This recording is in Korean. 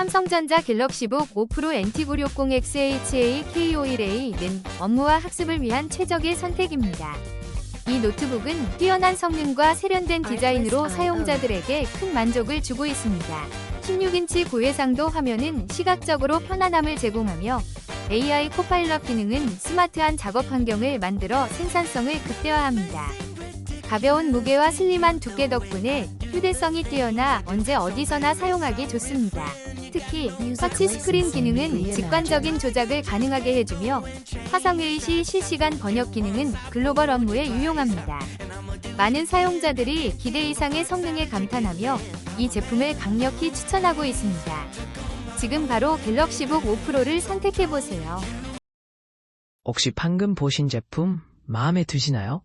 삼성전자 갤럭시북 5 프로 NT960XHA K51A는 업무와 학습을 위한 최적의 선택입니다. 이 노트북은 뛰어난 성능과 세련된 디자인으로 사용자들에게 큰 만족을 주고 있습니다. 16인치 고해상도 화면은 시각적으로 편안함을 제공하며 AI 코파일럿 기능은 스마트한 작업 환경을 만들어 생산성을 극대화합니다. 가벼운 무게와 슬림한 두께 덕분에 휴대성이 뛰어나 언제 어디서나 사용하기 좋습니다. 특히 터치 스크린 기능은 직관적인 조작을 가능하게 해주며 화상회의 시 실시간 번역 기능은 글로벌 업무에 유용합니다. 많은 사용자들이 기대 이상의 성능에 감탄하며 이 제품을 강력히 추천하고 있습니다. 지금 바로 갤럭시북 5 프로를 선택해보세요. 혹시 방금 보신 제품 마음에 드시나요?